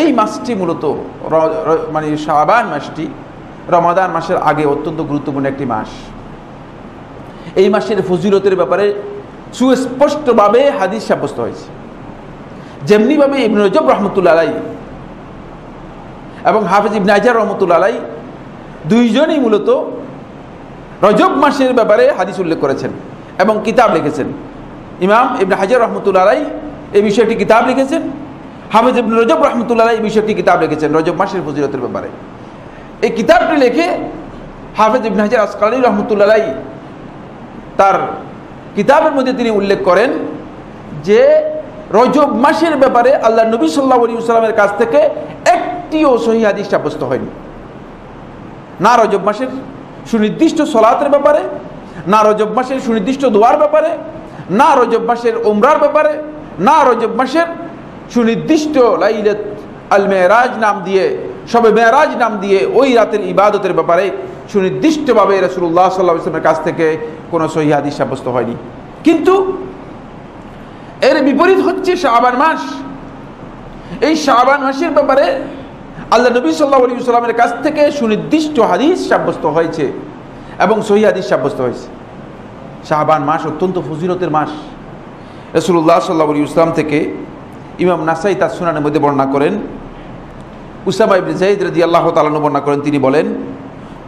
এই মাসটি মূলত মানে শাবান মাসটি, রমাদান মাসের আগে অত্যন্ত গুরুত্বপূর্ণ একটি মাস। এই মাসের ফজিলতের ব্যাপারে সুস্পষ্টভাবে হাদিস সাব্যস্ত হয়েছে। যেমনিভাবে ইবন রজব রহমতুল্লা আলাই এবং হাফিজ ইবনে আজার রহমতুল্লা আলাই দুইজনই মূলত রজব মাসের ব্যাপারে হাদিস উল্লেখ করেছেন এবং কিতাব লিখেছেন। ইমাম ইবনে হাজার রহমতুল্লা আলাই এই বিষয়টি কিতাব লিখেছেন। হাফিজ ইবনে রজব রহমতুল্লাহ এই বিষয়টি কিতাব লিখেছেন, রজব মাসের ফজিলতের ব্যাপারে। এই কিতাবটি লিখে হাফিজ ইবনে হাজার আসকালী রহমতুল্লাহ তার কিতাবের মধ্যে তিনি উল্লেখ করেন যে রজব মাসের ব্যাপারে আল্লাহ নবী সাল্লাহ আলী সাল্লামের কাছ থেকে একটিও সহি হাদিস সাব্যস্ত হয়নি। না রজব মাসের সুনির্দিষ্ট সলাতের ব্যাপারে, না রজব মাসের সুনির্দিষ্ট দোয়ার ব্যাপারে, না রজব মাসের উমরার ব্যাপারে, না রজব মাসের সুনির্দিষ্ট লাইলত আল মেয়েরাজ নাম দিয়ে, সবে মেয়েরাজ নাম দিয়ে ওই রাতের ইবাদতের ব্যাপারে সুনির্দিষ্টভাবে রসুল্লাহ সাল্লাহ ইসলামের কাছ থেকে কোনো সহিহাদিস সাব্যস্ত হয়নি। কিন্তু এর বিপরীত হচ্ছে শাবান মাস। এই শাবান মাসের ব্যাপারে আল্লাহ নবী সাল্লাহ আলী সাল্লামের কাছ থেকে সুনির্দিষ্ট হাদিস সাব্যস্ত হয়েছে এবং সহি সাব্যস্ত হয়েছে। শাহবান মাস অত্যন্ত ফজিলতের মাস। রসুল্লাহ সাল্লাহ আলী ইসলাম থেকে ইমাম নাসাই তার সুনানের মধ্যে বর্ণনা করেন। উসামা ইবনে জাইদ রাজি আল্লাহ তালানু বর্ণনা করেন, তিনি বলেন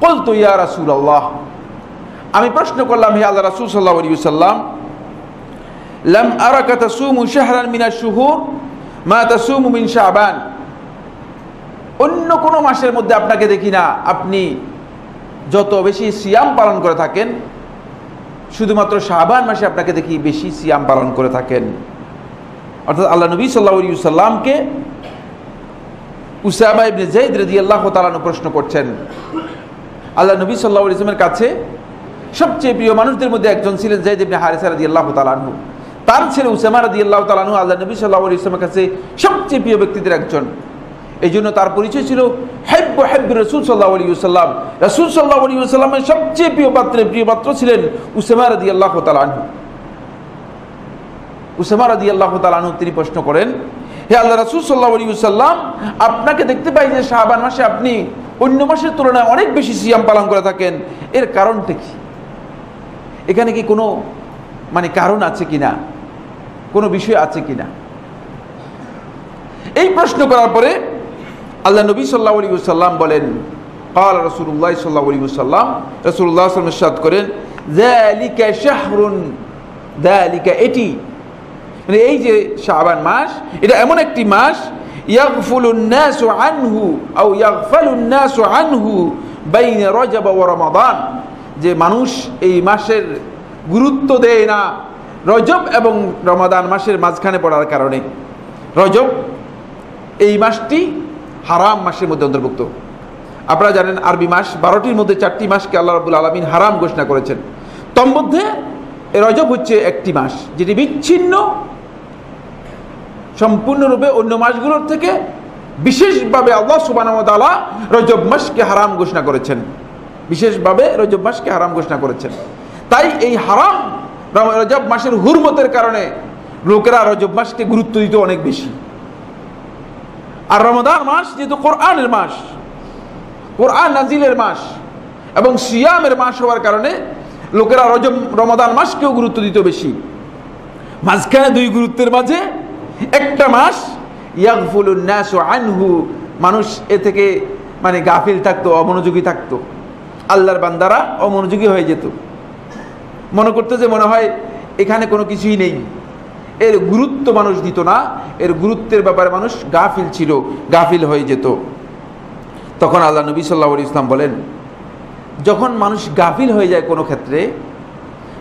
কল তো ইয়া রাসুল আল্লাহ আমি প্রশ্ন করলাম, হে আল্লাহ রাসুল সাল্লাহ আলী সাল্লাম লাম আরাকা তাসুমু শাহরান মিনা শুহুর, মা তাসুমু মিন শাবান? অন্য কোনো মাসের মধ্যে আপনাকে দেখি না, আপনি যত বেশি সিয়াম পালন করে থাকেন, শুধুমাত্র শাহবান মাসে আপনাকে দেখি বেশি সিয়াম পালন করে থাকেন। অর্থাৎ আল্লাহ নবী সাল্লাহ সাল্লামকে উসামা ইবনে জাইদ রাজি আল্লাহ তালানু প্রশ্ন করছেন। আল্লাহ নবী সাল্লাহ ইসলামের কাছে সবচেয়ে প্রিয় মানুষদের মধ্যে একজন ছিলেন জাইদ ইবনে হারিসা রাজি আল্লাহ তালানহু তার ছেলে উসামা রাজি আল্লাহ তালানহু আল্লাহ নবী সাল্লাহ ইসলামের কাছে সবচেয়ে প্রিয় ব্যক্তিদের একজন। এই জন্য তার পরিচয় ছিল হেব্ব হেব্ব রসুল সাল্লাহ আলী সাল্লাম রসুল সাল্লাহ আলী সাল্লামের সবচেয়ে প্রিয় পাত্রের প্রিয় পাত্র ছিলেন উসামা রাদি আল্লাহ তালানহু উসামা রাদি আল্লাহ তালানহু তিনি প্রশ্ন করেন হে আল্লাহ রসুল সাল্লাহ আলী সাল্লাম আপনাকে দেখতে পাই যে শাহবান মাসে আপনি অন্য মাসের তুলনায় অনেক বেশি সিয়াম পালন করে থাকেন এর কারণটা কি এখানে কি কোনো মানে কারণ আছে কিনা কোনো বিষয় আছে কিনা এই প্রশ্ন করার পরে আল্লাহ নবী সাল্লাহ আলী সাল্লাম বলেন قال رسول الله صلى الله عليه وسلم رسول الله صلى الله عليه وسلم করেন ذلك شهر ذلك এটি মানে এই যে শাহবান মাস, এটা এমন একটি মাস আনহু আনহু রমাদান। যে মানুষ এই মাসের গুরুত্ব দেয় না, রজব এবং রমাদান মাসের মাঝখানে পড়ার কারণে। রজব এই মাসটি হারাম মাসের মধ্যে অন্তর্ভুক্ত। আপনারা জানেন আরবি মাস, বারোটির মধ্যে চারটি মাসকে আল্লাহ রবুল আলমিন হারাম ঘোষণা করেছেন। তন্মধ্যে রজব হচ্ছে একটি মাস, যেটি বিচ্ছিন্ন সম্পূর্ণরূপে অন্য মাসগুলোর থেকে বিশেষভাবে আল্লাহ সুবানামতালা রজব মাসকে হারাম ঘোষণা করেছেন। বিশেষভাবে রজব মাসকে হারাম ঘোষণা করেছেন। তাই এই হারাম রজব মাসের হুরমতের কারণে লোকেরা রজব মাসকে গুরুত্ব দিত অনেক বেশি। আর রমদান মাস যেহেতু কোরআনের মাস, কোরআন নাজিলের মাস এবং সিয়ামের মাস হওয়ার কারণে লোকেরা রজব রমাদান মাসকেও গুরুত্ব দিত বেশি। মাঝখানে দুই গুরুত্বের মাঝে একটা মাস ইয়াকফুলুন্নাস আনহু, মানুষ এ থেকে মানে গাফিল থাকতো, অমনোযোগী থাকতো। আল্লাহর বান্দারা অমনোযোগী হয়ে যেত। মনে করতো যে মনে হয় এখানে কোনো কিছুই নেই। এর গুরুত্ব মানুষ দিত না, এর গুরুত্বের ব্যাপারে মানুষ গাফিল ছিল, গাফিল হয়ে যেত। তখন আল্লাহ নবী সাল্লাহ ইসলাম বলেন, যখন মানুষ গাফিল হয়ে যায় কোনো ক্ষেত্রে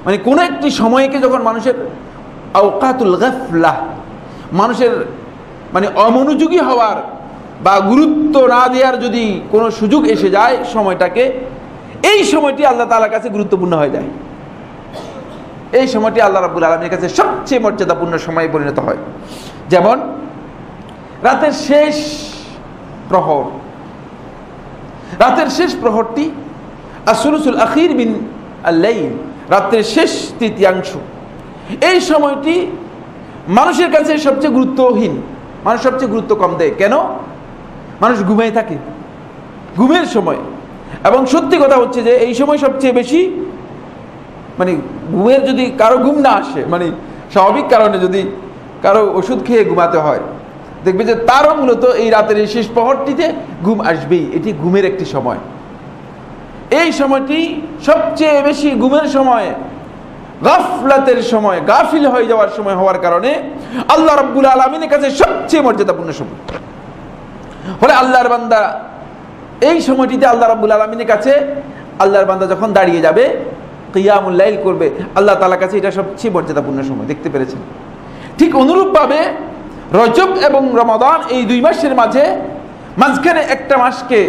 মানে কোনো একটি সময়কে যখন মানুষের আওকাতুল গফলাহ মানুষের মানে অমনোযোগী হওয়ার বা গুরুত্ব না দেওয়ার যদি কোনো সুযোগ এসে যায় সময়টাকে, এই সময়টি আল্লাহ তালার কাছে গুরুত্বপূর্ণ হয়ে যায়। এই সময়টি আল্লাহ রাবুল আলমীর কাছে সবচেয়ে মর্যাদাপূর্ণ সময়ে পরিণত হয়। যেমন, রাতের শেষ প্রহর। রাতের শেষ প্রহরটি আসুরুসুল আখির বিন আল্লাইন রাত্রের শেষ তৃতীয়াংশ। এই সময়টি মানুষের কাছে সবচেয়ে গুরুত্বহীন, মানুষ সবচেয়ে গুরুত্ব কম দেয়। কেন? মানুষ ঘুমিয়ে থাকে। ঘুমের সময়। এবং সত্যি কথা হচ্ছে যে, এই সময় সবচেয়ে বেশি মানে ঘুমের যদি কারও ঘুম না আসে মানে স্বাভাবিক কারণে যদি কারও ওষুধ খেয়ে ঘুমাতে হয়, দেখবে যে তারও মূলত এই রাতের এই শেষ প্রহরটিতে ঘুম আসবেই। এটি ঘুমের একটি সময়। এই সময়টি সবচেয়ে বেশি ঘুমের সময় গাফলাতের সময়, গাফিল হয়ে যাওয়ার সময় হওয়ার কারণে আল্লাহ রব্বুল আলমিনের কাছে সবচেয়ে মর্যাদাপূর্ণ সময়। হলে আল্লাহর বান্দা, এই সময়টিতে আল্লাহ রব্বুল আলমিনের কাছে আল্লাহর বান্দা যখন দাঁড়িয়ে যাবে কিয়ামুল্লাইল করবে, আল্লাহ তালার কাছে এটা সবচেয়ে মর্যাদাপূর্ণ সময়। দেখতে পেরেছেন? ঠিক অনুরূপভাবে রজব এবং রমাদান এই দুই মাসের মাঝে মাঝখানে একটা মাসকে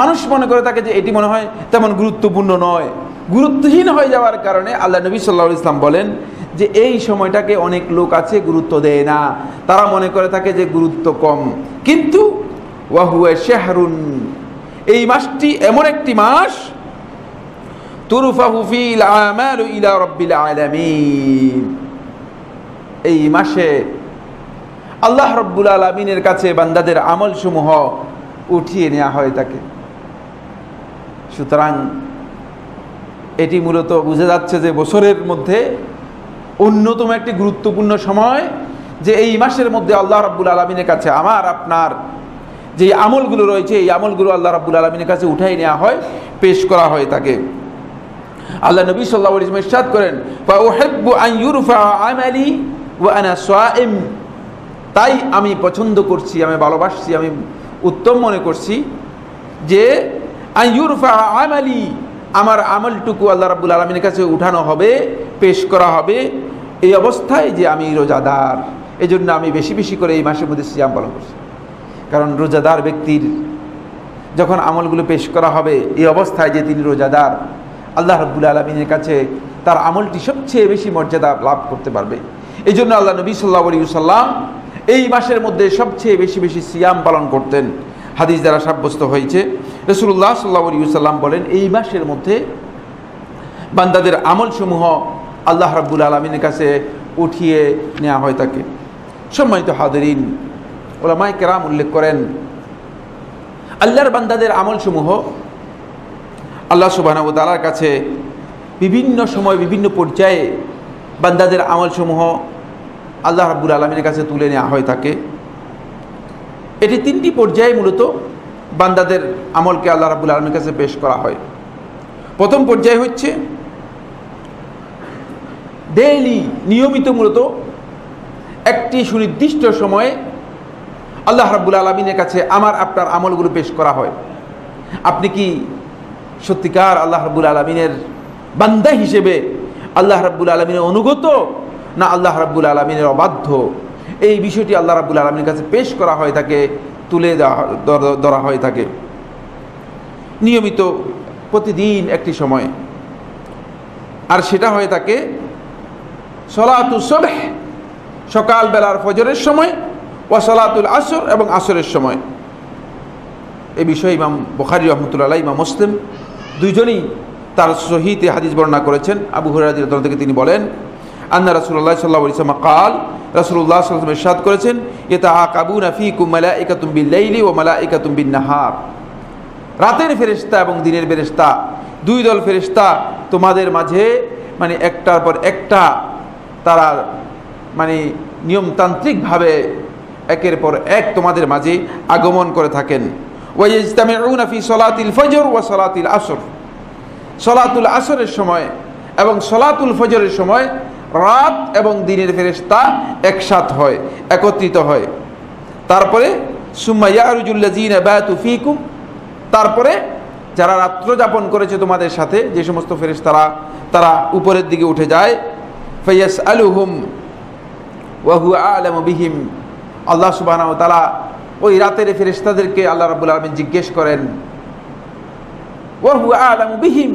মানুষ মনে করে থাকে যে এটি মনে হয় তেমন গুরুত্বপূর্ণ নয়। গুরুত্বহীন হয়ে যাওয়ার কারণে আল্লাহ নবী সাল্লাহ ইসলাম বলেন যে এই সময়টাকে অনেক লোক আছে গুরুত্ব দেয় না। তারা মনে করে থাকে যে গুরুত্ব কম। কিন্তু ওয়াহুয়া শেহরুন, এই মাসটি এমন একটি মাস, তুরুফাহু ফিল আমালু ইলা রাব্বিল আলামিন। এই মাসে আল্লাহ রব্বুল আলমিনের কাছে বান্দাদের আমল সমূহ উঠিয়ে নেওয়া হয় তাকে। সুতরাং এটি মূলত বুঝে যাচ্ছে যে বছরের মধ্যে অন্যতম একটি গুরুত্বপূর্ণ সময় যে এই মাসের মধ্যে আল্লাহ রব্বুল আলমিনের কাছে আমার, আপনার যে আমলগুলো রয়েছে, এই আমলগুলো আল্লাহ রাব্বুল আলমিনের কাছে উঠাই নেওয়া হয়, পেশ করা হয় তাকে। আল্লাহ নবী সাল্লাহ ইসলাম ইরশাদ করেন তাই আমি পছন্দ করছি, আমি ভালোবাসছি, আমি উত্তম মনে করছি যে আইয়ুরফা আমালি আমার আমলটুকু আল্লাহ রাবুল আলমিনের কাছে উঠানো হবে, পেশ করা হবে এই অবস্থায় যে আমি রোজাদার। এই জন্য আমি বেশি বেশি করে এই মাসের মধ্যে সিয়াম পালন করছি। কারণ রোজাদার ব্যক্তির যখন আমলগুলো পেশ করা হবে, এই অবস্থায় যে তিনি রোজাদার, আল্লাহ রব্বুল আলমিনের কাছে তার আমলটি সবচেয়ে বেশি মর্যাদা লাভ করতে পারবে। এই জন্য আল্লাহ নবী সাল্লাহ আলী সাল্লাম এই মাসের মধ্যে সবচেয়ে বেশি বেশি সিয়াম পালন করতেন। হাদিস দ্বারা সাব্যস্ত হয়েছে। রসুল্লাহ সাল্লাহ সাল্লাম বলেন, এই মাসের মধ্যে বান্দাদের আমলসমূহ আল্লাহ রাব্বুল আলমিনের কাছে উঠিয়ে নেওয়া হয় তাকে। সম্মানিত হাদরিন, ওলামায় কেরাম উল্লেখ করেন, আল্লাহর বান্দাদের আমলসমূহ আল্লাহ সুবাহ তালার কাছে বিভিন্ন সময় বিভিন্ন পর্যায়ে বান্দাদের আমলসমূহ আল্লাহ রাব্বুল আলমীর কাছে তুলে নেওয়া হয় থাকে এটি তিনটি পর্যায়ে মূলত বান্দাদের আমলকে আল্লাহ রাবুল আলমীর কাছে পেশ করা হয়। প্রথম পর্যায়ে হচ্ছে ডেইলি নিয়মিত মূলত একটি সুনির্দিষ্ট সময়ে আল্লাহ রাবুল আলমিনের কাছে আমার, আপনার আমলগুলো পেশ করা হয়। আপনি কি সত্যিকার আল্লাহ রাবুল আলমিনের বান্দা হিসেবে আল্লাহ রাব্বুল আলমিনের অনুগত, না আল্লাহ রাব্বুল আলমিনের অবাধ্য? এই বিষয়টি আল্লাহ রাবুল আলমীর কাছে পেশ করা হয়, তাকে তুলে দেওয়া ধরা হয় থাকে। নিয়মিত প্রতিদিন একটি সময়। আর সেটা হয়ে থাকে সলাতু সবেহ সকালবেলার ফজরের সময় ও সলাতুল আসর এবং আসরের সময়। এ বিষয়ে ইমাম বখারি রহমতুল্লাহ ইমাম মুসলিম দুইজনই তার সহিতে হাদিস বর্ণনা করেছেন। আবু হরাজ থেকে তিনি বলেন আন্না রাসুল্লাহ সাল্লাহ ইসলাম কাল রাসুল্লাহ সাল্লাম ইরশাদ করেছেন এটা কাবু নাফি কুমালা একাতুম বিল্লাইলি ও মালা একাতুম বিন নাহার রাতের ফেরিস্তা এবং দিনের ফেরিস্তা দুই দল ফেরিস্তা তোমাদের মাঝে মানে একটার পর একটা তারা মানে নিয়মতান্ত্রিকভাবে একের পর এক তোমাদের মাঝে আগমন করে থাকেন। ওয়াই ওয়াইজতামিউনা ফি সলাতিল ফজর ওয়া সলাতিল আসর। সলাতুল আসরের সময় এবং সলাতুল ফজরের সময় রাত এবং দিনের ফেরেস্তা একসাথ হয়, একত্রিত হয়। তারপরে সুম্মাইয়ারুজুল্লাজিন তারপরে যারা রাত্র যাপন করেছে তোমাদের সাথে, যে সমস্ত ফেরেস্তারা তারা উপরের দিকে উঠে যায়। ফৈয়াস আলুহুম ওয়াহু আলম বিহিম। আল্লাহ সুবাহ তালা ওই রাতের ফেরেস্তাদেরকে আল্লাহ রাবুল আলমিন জিজ্ঞেস করেন ওয়াহু আলম বিহিম?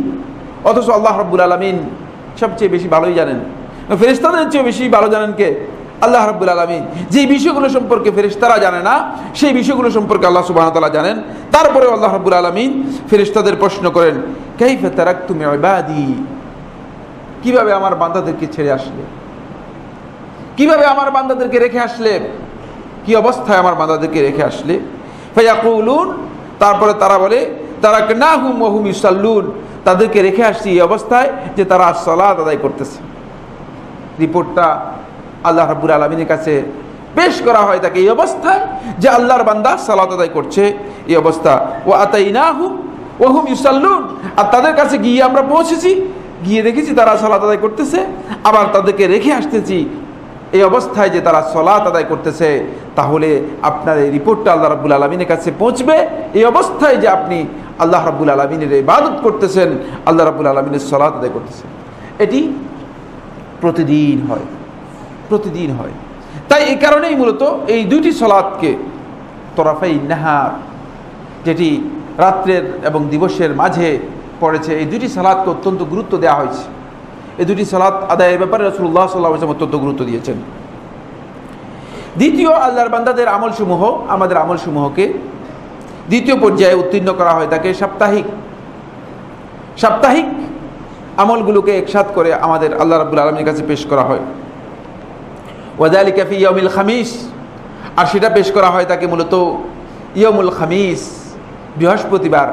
অথচ আল্লাহ রাবুল আলমিন সবচেয়ে বেশি ভালোই জানেন। ফেরেস্তাদের চেয়ে বেশি ভালো জানেন কে? আল্লাহ রাব্বুল আলমিন। যে বিষয়গুলো সম্পর্কে ফেরিস্তারা জানে না, সেই বিষয়গুলো সম্পর্কে আল্লাহ সুবাহ তালা জানেন। তারপরে আল্লাহ রাব্বুল আলমিন ফেরিস্তাদের প্রশ্ন করেন, কাইফে তারাক তুমি অবাদি কীভাবে আমার বান্দাদেরকে ছেড়ে আসলে? কীভাবে আমার বান্দাদেরকে রেখে আসলে? কি অবস্থায় আমার বান্দাদেরকে রেখে আসলে? ফয়াকুলুন, তারপরে তারা বলে তারা না হুম ওহুম ইসাল্লুন তাদেরকে রেখে আসছি এই অবস্থায় যে তারা সলাদ আদায় করতেছে। রিপোর্টটা আল্লাহ রাব্বুল আলমিনের কাছে পেশ করা হয় তাকে এই অবস্থায় যে আল্লাহর বান্দা সালাত আদায় করছে। এই অবস্থা। ও আতাই না হুম ওহুম ইসাল্লুন আর তাদের কাছে গিয়ে আমরা পৌঁছেছি। গিয়ে দেখেছি তারা সালাত আদায় করতেছে। আবার তাদেরকে রেখে আসতেছি। এই অবস্থায় যে তারা সলাত আদায় করতেছে, তাহলে আপনার এই রিপোর্টটা আল্লাহ রাব্বুল আলমিনের কাছে পৌঁছবে। এই অবস্থায় যে আপনি আল্লাহ রাব্বুল আলমিনের ইবাদত করতেছেন, আল্লাহ রাব্বুল আলমিনের সলাত আদায় করতেছেন। এটি প্রতিদিন হয়। প্রতিদিন হয়। তাই এই কারণেই মূলত এই দুইটি সলাদকে তরাফাই নাহার, যেটি রাত্রের এবং দিবসের মাঝে পড়েছে, এই দুটি সালাদকে অত্যন্ত গুরুত্ব দেওয়া হয়েছে। এই দুটি সালাদ আদায়ের ব্যাপারে রসুল্লাহ সাল্লাহ অত্যন্ত গুরুত্ব দিয়েছেন। দ্বিতীয়, আল্লাহর বান্দাদের আমলসমূহ, আমাদের আমলসমূহকে দ্বিতীয় পর্যায়ে উত্তীর্ণ করা হয় তাকে সাপ্তাহিক। সাপ্তাহিক আমলগুলোকে একসাথ করে আমাদের আল্লাহ রাবুল আলমীর কাছে পেশ করা হয়। ওয়াজালি কাফি ইয়মিল খামিস, আর সেটা পেশ করা হয় তাকে মূলত ইয়মুল খামিস, বৃহস্পতিবার।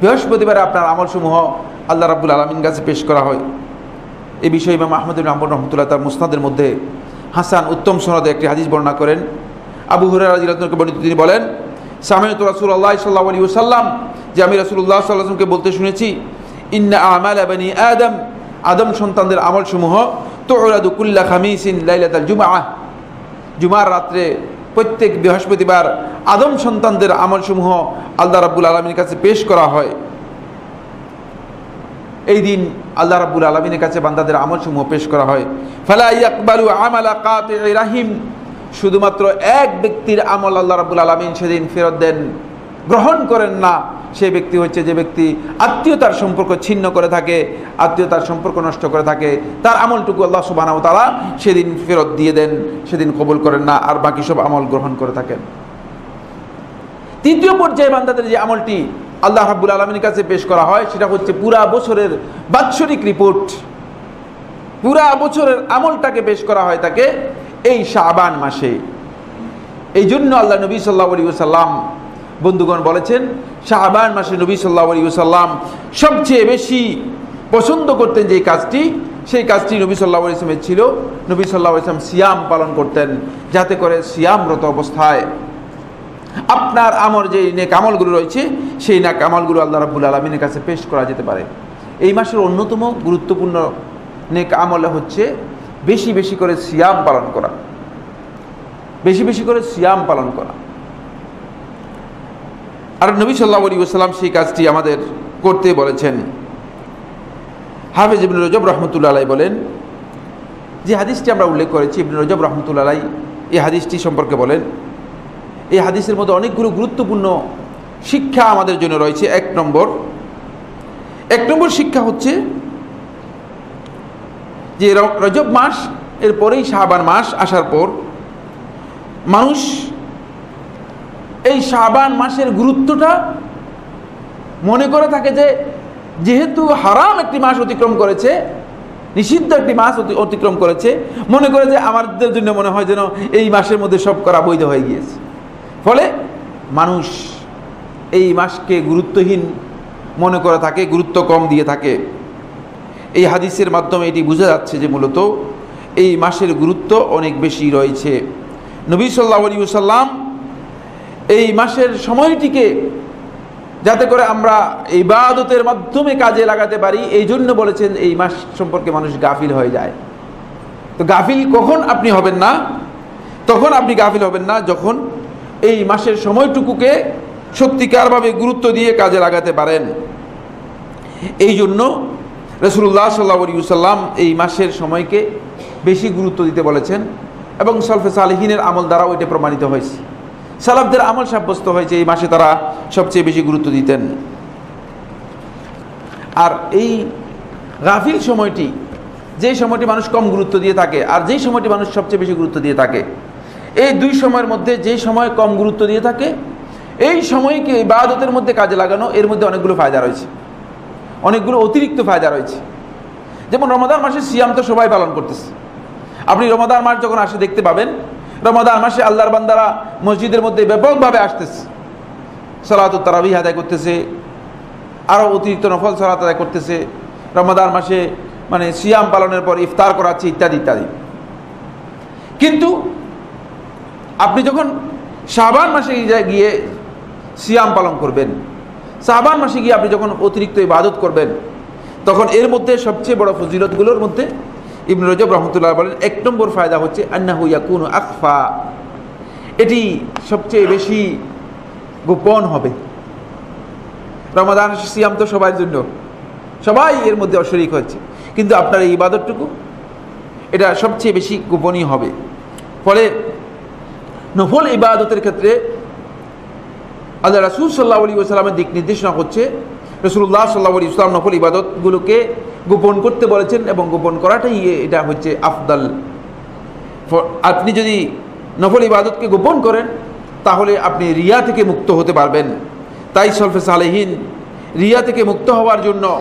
বৃহস্পতিবারে আপনার আমলসমূহ আল্লাহ রাবুল আলমিন কাছে পেশ করা হয়। এ বিষয়ে ইমাম আহমদ আহমদ রহমতুল্লাহ তার মুস্তাদের মধ্যে হাসান উত্তম সনদে একটি হাদিস বর্ণনা করেন। আবু হুরাজকে বর্ণিত তিনি বলেন, সামেত রাসুল আল্লাহ সাল্লাহ আলী সাল্লাম যে আমি রাসুল্লাহ সাল্লামকে বলতে শুনেছি ইন্না আমাল আবানি আদম। আদম সন্তানদের আমলসমূহ তো ওরাদুকুল্লা খামিসিন লাইলাতাল জুমা জুমার রাত্রে প্রত্যেক বৃহস্পতিবার আদম সন্তানদের আমলসমূহ আল্লাহ রাব্বুল আলমীর কাছে পেশ করা হয়। এই দিন আল্লাহ রাব্বুল আলমিনের কাছে বান্দাদের আমলসমূহ পেশ করা হয়। ফালা ইয়াকবালু আমালা কাতে রাহিম। শুধুমাত্র এক ব্যক্তির আমল আল্লাহ রাব্বুল আলমিন সেদিন ফেরত দেন। গ্রহণ করেন না, সে ব্যক্তি হচ্ছে যে ব্যক্তি আত্মীয়তার সম্পর্ক ছিন্ন করে থাকে, আত্মীয়তার সম্পর্ক নষ্ট করে থাকে। তার আমলটুকু আল্লাহ সুবাহ তালা সেদিন ফেরত দিয়ে দেন, সেদিন কবুল করেন না, আর বাকি সব আমল গ্রহণ করে থাকেন। তৃতীয় পর্যায়ে বান্দাদের যে আমলটি আল্লাহ রাব্বুল আলমীর কাছে পেশ করা হয়, সেটা হচ্ছে পুরা বছরের বাৎসরিক রিপোর্ট। পুরা বছরের আমলটাকে পেশ করা হয় তাকে এই শাবান মাসে। এই জন্য আল্লাহ নবী সাল্লাহ আলী সাল্লাম বন্ধুগণ বলেছেন, শাহবান মাসে নবী সাল্লাহ সাল্লাম সবচেয়ে বেশি পছন্দ করতেন যে কাজটি, সেই কাজটি নবী সাল্লাহ ইসলামের ছিল। নবী সাল্লাহ ইসলাম সিয়াম পালন করতেন, যাতে করে সিয়ামরত অবস্থায় আপনার আমর যে নেক আমলগুলো রয়েছে, সেই নাক আমলগুলো আল্লাহ রাবুল আলমিনের কাছে পেশ করা যেতে পারে। এই মাসের অন্যতম গুরুত্বপূর্ণ নেক আমলে হচ্ছে বেশি বেশি করে সিয়াম পালন করা। বেশি বেশি করে সিয়াম পালন করা। আর নবী সাল্লাহ আলী সাল্লাম সেই কাজটি আমাদের করতে বলেছেন। হাফেজ ইবিন রজব রহমতুল্লা আলাই বলেন, যে হাদিসটি আমরা উল্লেখ করেছি, ইবিন রজব রহমতুল্লা আলাই এই হাদিসটি সম্পর্কে বলেন, এই হাদিসের মধ্যে অনেকগুলো গুরুত্বপূর্ণ শিক্ষা আমাদের জন্য রয়েছে। এক নম্বর এক নম্বর শিক্ষা হচ্ছে যে রজব মাস এর পরেই শাহবান মাস আসার পর মানুষ এই শাবান মাসের গুরুত্বটা মনে করে থাকে যে যেহেতু হারাম একটি মাস অতিক্রম করেছে, নিষিদ্ধ একটি মাস অতিক্রম করেছে, মনে করে যে আমাদের জন্য মনে হয় যেন এই মাসের মধ্যে সব করা বৈধ হয়ে গিয়েছে। ফলে মানুষ এই মাসকে গুরুত্বহীন মনে করে থাকে, গুরুত্ব কম দিয়ে থাকে। এই হাদিসের মাধ্যমে এটি বোঝা যাচ্ছে যে মূলত এই মাসের গুরুত্ব অনেক বেশি রয়েছে। নবী সাল্লাহ আলী সাল্লাম এই মাসের সময়টিকে যাতে করে আমরা ইবাদতের মাধ্যমে কাজে লাগাতে পারি, এই জন্য বলেছেন এই মাস সম্পর্কে মানুষ গাফিল হয়ে যায়। তো গাফিল কখন আপনি হবেন না? তখন আপনি গাফিল হবেন না যখন এই মাসের সময়টুকুকে সত্যিকারভাবে গুরুত্ব দিয়ে কাজে লাগাতে পারেন। এই জন্য রসুল্লাহ সাল্লা সাল্লাম এই মাসের সময়কে বেশি গুরুত্ব দিতে বলেছেন এবং সলফে সালহিনের আমল দ্বারাও এটা প্রমাণিত হয়েছে। সালাফদের আমল সাব্যস্ত হয়েছে, এই মাসে তারা সবচেয়ে বেশি গুরুত্ব দিতেন। আর এই গাফিল সময়টি, যে সময়টি মানুষ কম গুরুত্ব দিয়ে থাকে, আর যেই সময়টি মানুষ সবচেয়ে বেশি গুরুত্ব দিয়ে থাকে, এই দুই সময়ের মধ্যে যে সময় কম গুরুত্ব দিয়ে থাকে, এই সময়কে ইবাদতের মধ্যে কাজে লাগানো, এর মধ্যে অনেকগুলো ফায়দা রয়েছে। অনেকগুলো অতিরিক্ত ফায়দা রয়েছে। যেমন রমাদান মাসে সিয়াম তো সবাই পালন করতেছে। আপনি রমাদান মাস যখন আসে, দেখতে পাবেন রমাদান মাসে আল্লাহর বান্দারা মসজিদের মধ্যে ব্যাপকভাবে আসতেছে। সালাত তারাবি আদায় করতেছে। আরও অতিরিক্ত নফল সালাত আদায় করতেছে। রমাদান মাসে মানে সিয়াম পালনের পর ইফতার করাচ্ছে ইত্যাদি ইত্যাদি। কিন্তু আপনি যখন শাহবান মাসে গিয়ে সিয়াম পালন করবেন শাহবান মাসে গিয়ে আপনি যখন অতিরিক্ত ইবাদত করবেন, তখন এর মধ্যে সবচেয়ে বড় ফজিলতগুলোর মধ্যে ইবন রজব রহমতুল্লাহ বলেন, এক নম্বর ফায়দা হচ্ছে আন্নাহু ইয়াকুন আকফা এটি সবচেয়ে বেশি গোপন হবে। রমাদান সিয়াম তো সবার জন্য। সবাই এর মধ্যে অশরিক হচ্ছে কিন্তু আপনার এই ইবাদতটুকু, এটা সবচেয়ে বেশি গোপনীয় হবে। ফলে নফল ইবাদতের ক্ষেত্রে আল্লাহ রাসুল সাল্লাহ আলী সাল্লামের দিক নির্দেশনা হচ্ছে রসুল্লাহ সাল্লাহ ইসলাম নফল ইবাদতগুলোকে গোপন করতে বলেছেন এবং গোপন করাটাই এটা হচ্ছে আফদাল। আপনি যদি নফল ইবাদতকে গোপন করেন, তাহলে আপনি রিয়া থেকে মুক্ত হতে পারবেন। তাই সলফে সালেহীন রিয়া থেকে মুক্ত হওয়ার জন্য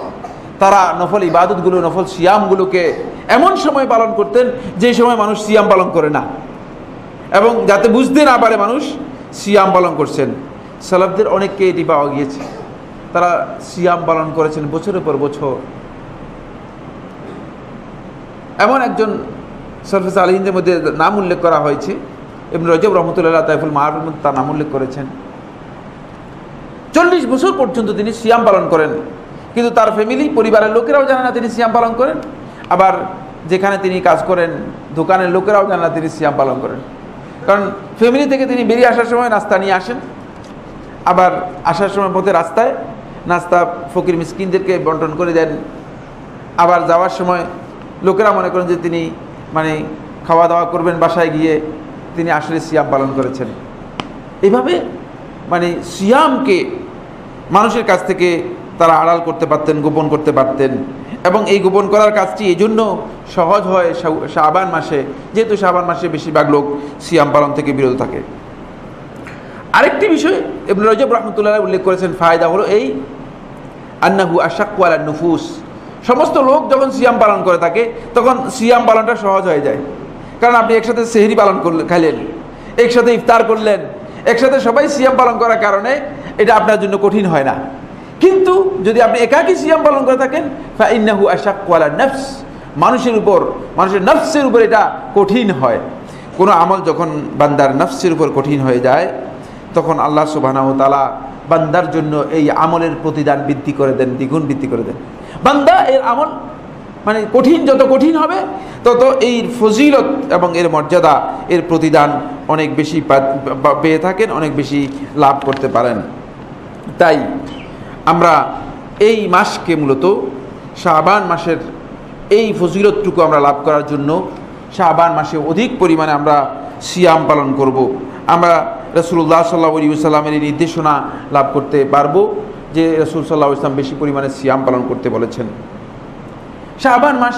তারা নফল ইবাদতগুলো, নফল সিয়ামগুলোকে এমন সময় পালন করতেন যে সময় মানুষ সিয়াম পালন করে না। এবং যাতে বুঝতে না পারে মানুষ সিয়াম পালন করছেন। সালাফদের অনেককে এটি পাওয়া গিয়েছে। তারা সিয়াম পালন করেছেন বছরের পর বছর। এমন একজন সরফেস আলহিনদের মধ্যে নাম উল্লেখ করা হয়েছে। এবং রজব রহমতুল্লাহ তাইফুল মধ্যে তার নাম উল্লেখ করেছেন। চল্লিশ বছর পর্যন্ত তিনি সিয়াম পালন করেন। কিন্তু তার ফ্যামিলি, পরিবারের লোকেরাও জানে না তিনি সিয়াম পালন করেন। আবার যেখানে তিনি কাজ করেন, দোকানের লোকেরাও জানে না তিনি সিয়াম পালন করেন। কারণ ফ্যামিলি থেকে তিনি বেরিয়ে আসার সময় নাস্তা নিয়ে আসেন। আবার আসার সময় পথে রাস্তায় নাস্তা ফকির মিসকিনদেরকে বন্টন করে দেন। আবার যাওয়ার সময় লোকেরা মনে করেন যে তিনি মানে খাওয়া দাওয়া করবেন বাসায় গিয়ে, তিনি আসলে সিয়াম পালন করেছেন। এভাবে মানে সিয়ামকে মানুষের কাছ থেকে তারা আড়াল করতে পারতেন, গোপন করতে পারতেন। এবং এই গোপন করার কাজটি এই জন্য সহজ হয় শাহবান মাসে। যেহেতু শাহবান মাসে বেশিরভাগ লোক সিয়াম পালন থেকে বিরত থাকে। আরেকটি বিষয় এমন রজব রহমতুল্লাহ উল্লেখ করেছেন, ফায়দা হলো এই আন্নাহু আশাকুয়ালা নুফুস। সমস্ত লোক যখন সিয়াম পালন করে থাকে, তখন সিয়াম পালনটা সহজ হয়ে যায়। কারণ আপনি একসাথে সেহরি পালন করলেন খাইলেন, একসাথে ইফতার করলেন, একসাথে সবাই সিয়াম পালন করার কারণে এটা আপনার জন্য কঠিন হয় না। কিন্তু যদি আপনি একাকি সিয়াম পালন করে থাকেন ফাইন্নাহু আশাকুয়ালা নফস। মানুষের উপর মানুষের নফসের উপর এটা কঠিন হয়। কোনো আমল যখন বান্দার নফসের উপর কঠিন হয়ে যায় তখন আল্লাহ সুবাহ তালা বান্দার জন্য এই আমলের প্রতিদান বৃদ্ধি করে দেন, দ্বিগুণ বৃদ্ধি করে দেন বান্দা এর আমল মানে কঠিন, যত কঠিন হবে, তত এই ফজিলত এবং এর মর্যাদা, এর প্রতিদান অনেক বেশি পেয়ে থাকেন, অনেক বেশি লাভ করতে পারেন তাই আমরা এই মাসকে মূলত শাহবান মাসের এই ফজিলতটুকু আমরা লাভ করার জন্য শাহবান মাসে অধিক পরিমাণে আমরা সিয়াম পালন করব। আমরা রসুল্লাহ সাল্লাহ আলী সাল্লামের এই নির্দেশনা লাভ করতে পারব যে রসুল সাল্লাহ ইসলাম বেশি পরিমাণে সিয়াম পালন করতে বলেছেন। শাহবান মাস